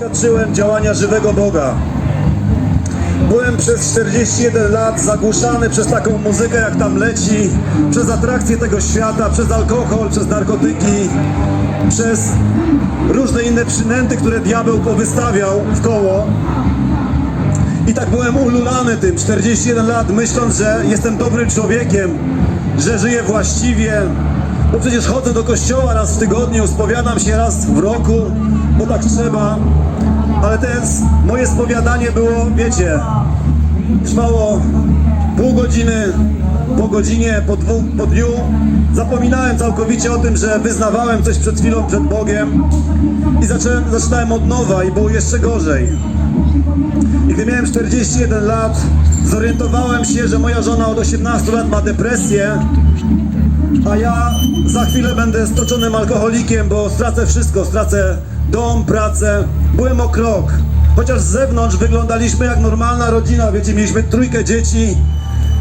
Doświadczyłem działania żywego Boga. Byłem przez 41 lat zagłuszany przez taką muzykę, jak tam leci, przez atrakcje tego świata, przez alkohol, przez narkotyki, przez różne inne przynęty, które diabeł powystawiał w koło. I tak byłem ululany tym 41 lat, myśląc, że jestem dobrym człowiekiem, że żyję właściwie, bo przecież chodzę do kościoła raz w tygodniu, spowiadam się raz w roku, bo tak trzeba. Ale jest, moje spowiadanie było, wiecie, trwało pół godziny, po godzinie, po, dwu, po dniu. Zapominałem całkowicie o tym, że wyznawałem coś przed chwilą przed Bogiem i zacząłem, zaczynałem od nowa i było jeszcze gorzej. I gdy miałem 41 lat, zorientowałem się, że moja żona od 18 lat ma depresję, a ja za chwilę będę stoczonym alkoholikiem, bo stracę wszystko, stracę dom, pracę. Byłem o krok. Chociaż z zewnątrz wyglądaliśmy jak normalna rodzina, wiecie, mieliśmy trójkę dzieci.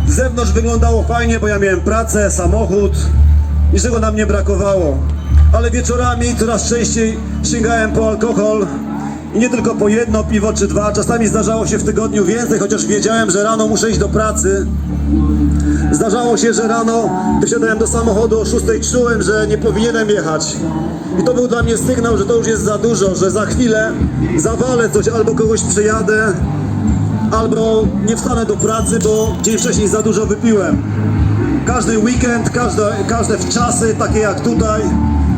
Z zewnątrz wyglądało fajnie, bo ja miałem pracę, samochód, niczego nam nie brakowało. Ale wieczorami coraz częściej sięgałem po alkohol i nie tylko po jedno piwo czy dwa, czasami zdarzało się w tygodniu więcej, chociaż wiedziałem, że rano muszę iść do pracy. Zdarzało się, że rano wysiadałem do samochodu o 6 czułem, że nie powinienem jechać. I to był dla mnie sygnał, że to już jest za dużo, że za chwilę zawalę coś, albo kogoś przejadę, albo nie wstanę do pracy, bo dzień wcześniej za dużo wypiłem. Każdy weekend, każde, każde wczasy, takie jak tutaj,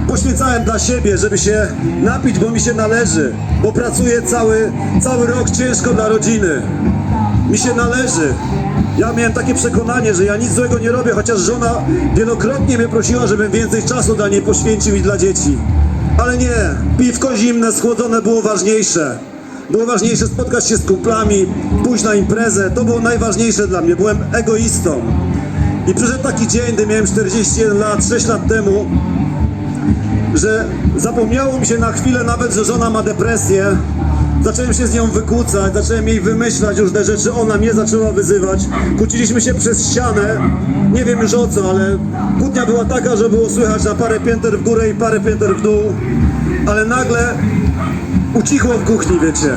poświęcałem dla siebie, żeby się napić, bo mi się należy, bo pracuję cały, cały rok ciężko dla rodziny. Mi się należy. Ja miałem takie przekonanie, że ja nic złego nie robię, chociaż żona wielokrotnie mnie prosiła, żebym więcej czasu dla niej poświęcił i dla dzieci. Ale nie, piwko zimne, schłodzone było ważniejsze. Było ważniejsze spotkać się z kumplami, pójść na imprezę. To było najważniejsze dla mnie. Byłem egoistą. I przyszedł taki dzień, gdy miałem 41 lat, 6 lat temu, że zapomniało mi się na chwilę nawet, że żona ma depresję. Zacząłem się z nią wykłócać, zacząłem jej wymyślać różne rzeczy, ona mnie zaczęła wyzywać. Kłóciliśmy się przez ścianę, nie wiem już o co, ale kłótnia była taka, że było słychać na parę pięter w górę i parę pięter w dół. Ale nagle ucichło w kuchni, wiecie.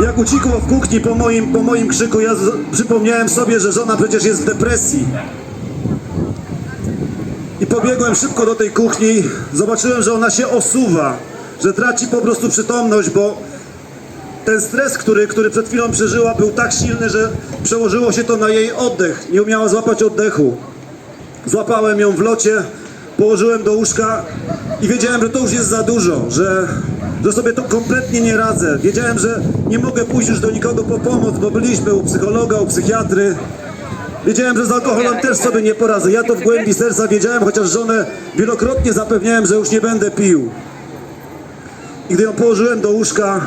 Jak ucichło w kuchni po moim, po moim krzyku, ja przypomniałem sobie, że żona przecież jest w depresji. I pobiegłem szybko do tej kuchni, zobaczyłem, że ona się osuwa, że traci po prostu przytomność, bo ten stres, który, który przed chwilą przeżyła, był tak silny, że przełożyło się to na jej oddech. Nie umiała złapać oddechu. Złapałem ją w locie, położyłem do łóżka i wiedziałem, że to już jest za dużo, że, że sobie to kompletnie nie radzę. Wiedziałem, że nie mogę pójść już do nikogo po pomoc, bo byliśmy u psychologa, u psychiatry. Wiedziałem, że z alkoholem też sobie nie poradzę. Ja to w głębi serca wiedziałem, chociaż żonę wielokrotnie zapewniałem, że już nie będę pił. I gdy ją położyłem do łóżka,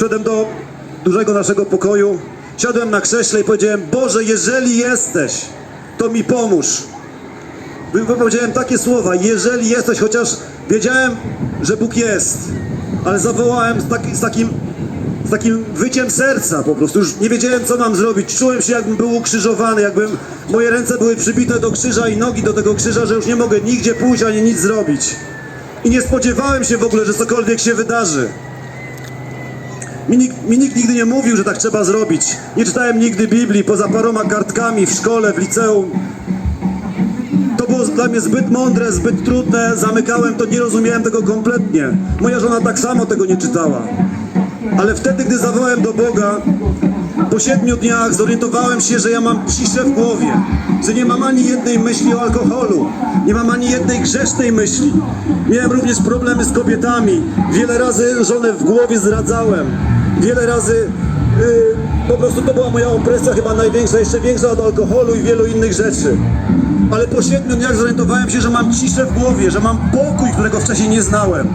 wszedłem do dużego naszego pokoju, siadłem na krześle i powiedziałem, Boże, jeżeli jesteś, to mi pomóż. Wy- Wypowiedziałem takie słowa, jeżeli jesteś, chociaż wiedziałem, że Bóg jest, ale zawołałem z, taki, z, takim, z takim wyciem serca po prostu, już nie wiedziałem co mam zrobić, czułem się jakbym był ukrzyżowany, jakbym moje ręce były przybite do krzyża i nogi do tego krzyża, że już nie mogę nigdzie pójść ani nic zrobić. I nie spodziewałem się w ogóle, że cokolwiek się wydarzy. Mi nikt, mi nikt nigdy nie mówił, że tak trzeba zrobić. Nie czytałem nigdy Biblii, poza paroma kartkami w szkole, w liceum. To było dla mnie zbyt mądre, zbyt trudne, zamykałem to, nie rozumiałem tego kompletnie. Moja żona tak samo tego nie czytała. Ale wtedy, gdy zawołałem do Boga, po siedmiu dniach zorientowałem się, że ja mam ciszę w głowie, że nie mam ani jednej myśli o alkoholu, nie mam ani jednej grzesznej myśli. Miałem również problemy z kobietami. Wiele razy żonę w głowie zradzałem. Wiele razy yy, po prostu to była moja opresja chyba największa, jeszcze większa od alkoholu i wielu innych rzeczy. Ale po siedmiu dniach zorientowałem się, że mam ciszę w głowie, że mam pokój, którego wcześniej nie znałem.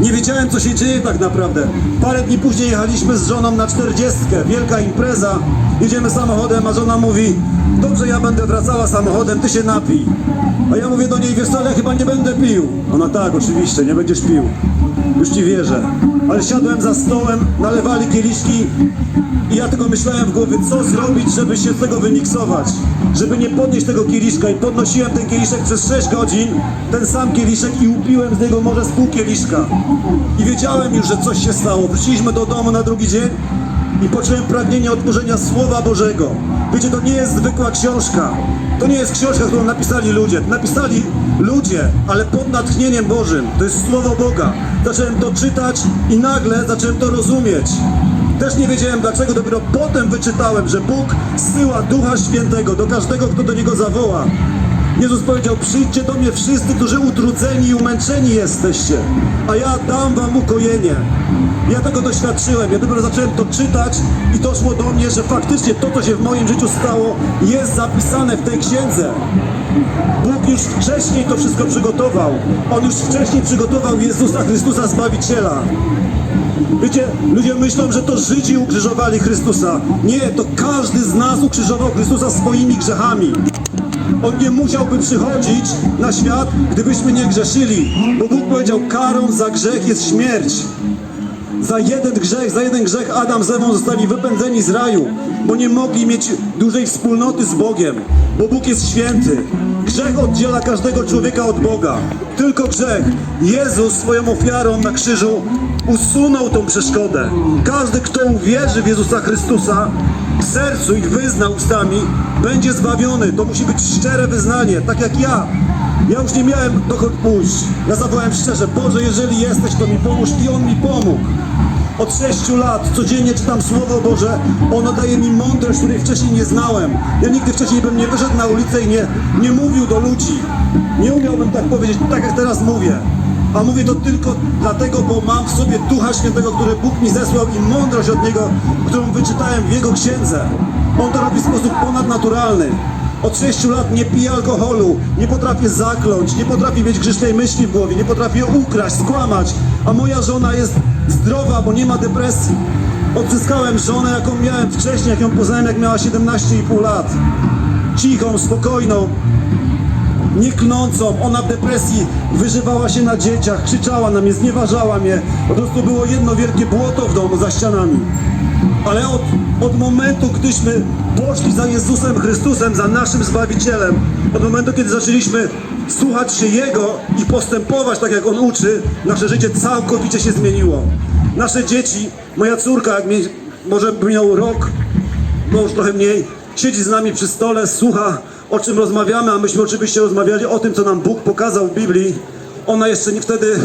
Nie wiedziałem, co się dzieje tak naprawdę. Parę dni później jechaliśmy z żoną na czterdziestkę, wielka impreza. Jedziemy samochodem, a żona mówi, dobrze, ja będę wracała samochodem, ty się napij. A ja mówię do niej, wiesz co, ja chyba nie będę pił. Ona tak, oczywiście, nie będziesz pił. Już ci wierzę. Ale siadłem za stołem, nalewali kieliszki i ja tylko myślałem w głowie, co zrobić, żeby się z tego wymiksować. Żeby nie podnieść tego kieliszka i podnosiłem ten kieliszek przez 6 godzin, ten sam kieliszek i upiłem z niego może z pół kieliszka. I wiedziałem już, że coś się stało. Wróciliśmy do domu na drugi dzień i poczułem pragnienie otworzenia Słowa Bożego. Wiecie, to nie jest zwykła książka. To nie jest książka, którą napisali ludzie. Napisali ludzie, ale pod natchnieniem Bożym. To jest Słowo Boga. Zacząłem to czytać i nagle zacząłem to rozumieć. Też nie wiedziałem dlaczego, dopiero potem wyczytałem, że Bóg zsyła Ducha Świętego do każdego, kto do Niego zawoła. Jezus powiedział, przyjdźcie do mnie wszyscy, którzy utrudzeni i umęczeni jesteście, a ja dam wam ukojenie. Ja tego doświadczyłem, ja dopiero zacząłem to czytać i doszło do mnie, że faktycznie to, co się w moim życiu stało, jest zapisane w tej księdze. Bóg już wcześniej to wszystko przygotował. On już wcześniej przygotował Jezusa Chrystusa Zbawiciela. Wiecie, ludzie myślą, że to Żydzi ukrzyżowali Chrystusa. Nie, to każdy z nas ukrzyżował Chrystusa swoimi grzechami. On nie musiałby przychodzić na świat, gdybyśmy nie grzeszyli. Bo Bóg powiedział, karą za grzech jest śmierć. Za jeden grzech, za jeden grzech Adam z Ewą zostali wypędzeni z raju, bo nie mogli mieć dużej wspólnoty z Bogiem, bo Bóg jest święty. Grzech oddziela każdego człowieka od Boga. Tylko grzech. Jezus swoją ofiarą na krzyżu usunął tą przeszkodę. Każdy, kto uwierzy w Jezusa Chrystusa w sercu i wyzna ustami, będzie zbawiony. To musi być szczere wyznanie, tak jak ja. Ja już nie miałem dokąd pójść. Ja zawołałem szczerze, Boże, jeżeli jesteś, to mi pomóż i On mi pomógł. Od sześciu lat codziennie czytam Słowo Boże, ono daje mi mądrość, której wcześniej nie znałem. Ja nigdy wcześniej bym nie wyszedł na ulicę i nie, nie mówił do ludzi. Nie umiałbym tak powiedzieć, tak jak teraz mówię. A mówię to tylko dlatego, bo mam w sobie Ducha Świętego, który Bóg mi zesłał i mądrość od Niego, którą wyczytałem w Jego księdze. On to robi w sposób ponadnaturalny. Od 6 lat nie piję alkoholu, nie potrafię zakląć, nie potrafię mieć grzesznej myśli w głowie, nie potrafię ukraść, skłamać, a moja żona jest zdrowa, bo nie ma depresji. Odzyskałem żonę, jaką miałem wcześniej, jak ją poznałem, jak miała 17,5 lat. Cichą, spokojną, nie klnącą. Ona w depresji wyżywała się na dzieciach, krzyczała na mnie, znieważała mnie. Po prostu było jedno wielkie błoto w domu za ścianami. Ale od, od momentu, gdyśmy poszli za Jezusem Chrystusem, za naszym Zbawicielem, od momentu, kiedy zaczęliśmy słuchać się Jego i postępować tak, jak On uczy, nasze życie całkowicie się zmieniło. Nasze dzieci, moja córka, jak mi, może by miał rok, no już trochę mniej, siedzi z nami przy stole, słucha o czym rozmawiamy, a myśmy oczywiście rozmawiali o tym, co nam Bóg pokazał w Biblii. Ona jeszcze nie wtedy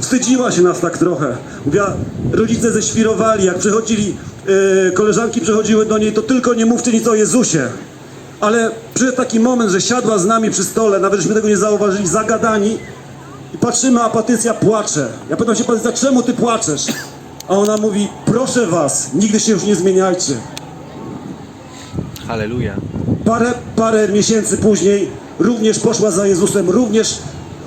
wstydziła się nas tak trochę. Mówiła, rodzice ześwirowali, jak przychodzili, yy, koleżanki przychodziły do niej, to tylko nie mówcie nic o Jezusie. Ale przyszedł taki moment, że siadła z nami przy stole, nawet żeśmy tego nie zauważyli, zagadani i patrzymy, a Patrycja płacze. Ja pytam się, Patrycja, czemu ty płaczesz? A ona mówi, proszę was, nigdy się już nie zmieniajcie. Halleluja. Parę, parę miesięcy później również poszła za Jezusem, również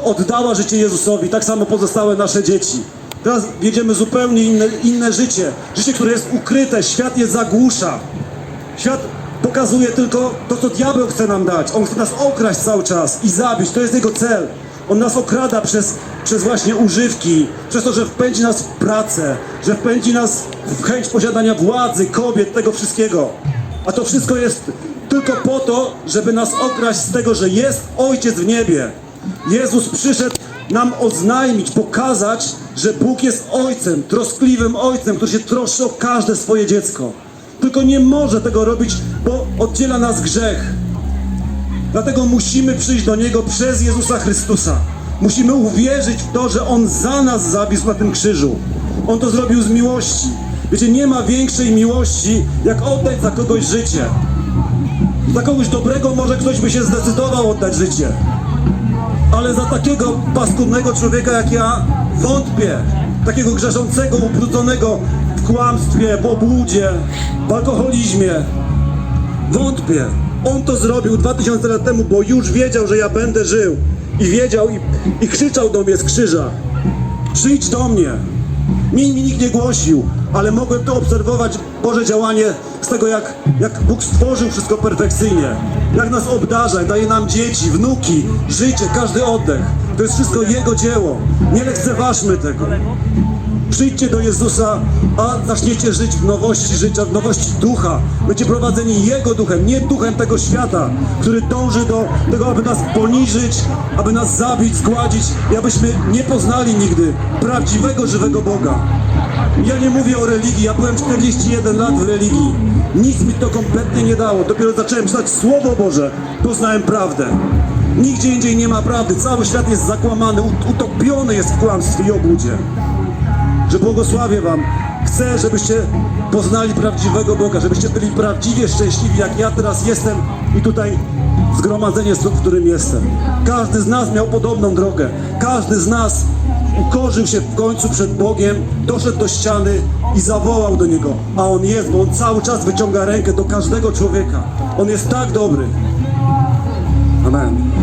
oddała życie Jezusowi, tak samo pozostałe nasze dzieci. Teraz wiedziemy zupełnie inne, inne życie, życie, które jest ukryte, świat je zagłusza. Świat pokazuje tylko to, co diabeł chce nam dać. On chce nas okraść cały czas i zabić, to jest jego cel. On nas okrada przez, przez właśnie używki, przez to, że wpędzi nas w pracę, że wpędzi nas w chęć posiadania władzy, kobiet, tego wszystkiego. A to wszystko jest tylko po to, żeby nas okraść z tego, że jest Ojciec w niebie. Jezus przyszedł nam oznajmić, pokazać, że Bóg jest Ojcem, troskliwym Ojcem, który się troszczy o każde swoje dziecko. Tylko nie może tego robić, bo oddziela nas grzech. Dlatego musimy przyjść do Niego przez Jezusa Chrystusa. Musimy uwierzyć w to, że On za nas zawisł na tym krzyżu. On to zrobił z miłości. Wiecie, nie ma większej miłości, jak oddać za kogoś życie. Za kogoś dobrego może ktoś by się zdecydował oddać życie. Ale za takiego paskudnego człowieka jak ja wątpię. Takiego grzeszącego, ubrudzonego w kłamstwie, w obłudzie, w alkoholizmie. Wątpię. On to zrobił 2000 lat temu, bo już wiedział, że ja będę żył. I wiedział i, i krzyczał do mnie z krzyża. Przyjdź do mnie. Mi, mi nikt nie głosił, ale mogłem to obserwować Boże działanie z tego, jak, jak Bóg stworzył wszystko perfekcyjnie. Jak nas obdarza, daje nam dzieci, wnuki, życie, każdy oddech. To jest wszystko Jego dzieło. Nie lekceważmy tego. Przyjdźcie do Jezusa, a zaczniecie żyć w nowości życia, w nowości ducha. Będziecie prowadzeni Jego duchem, nie duchem tego świata, który dąży do tego, aby nas poniżyć, aby nas zabić, zgładzić i abyśmy nie poznali nigdy prawdziwego, żywego Boga. Ja nie mówię o religii, ja byłem 41 lat w religii. Nic mi to kompletnie nie dało. Dopiero zacząłem czytać Słowo Boże, poznałem prawdę. Nigdzie indziej nie ma prawdy. Cały świat jest zakłamany, ut- utopiony jest w kłamstwie i obłudzie że błogosławię Wam. Chcę, żebyście poznali prawdziwego Boga, żebyście byli prawdziwie szczęśliwi, jak ja teraz jestem i tutaj zgromadzenie, w którym jestem. Każdy z nas miał podobną drogę. Każdy z nas ukorzył się w końcu przed Bogiem, doszedł do ściany i zawołał do Niego. A On jest, bo On cały czas wyciąga rękę do każdego człowieka. On jest tak dobry. Amen.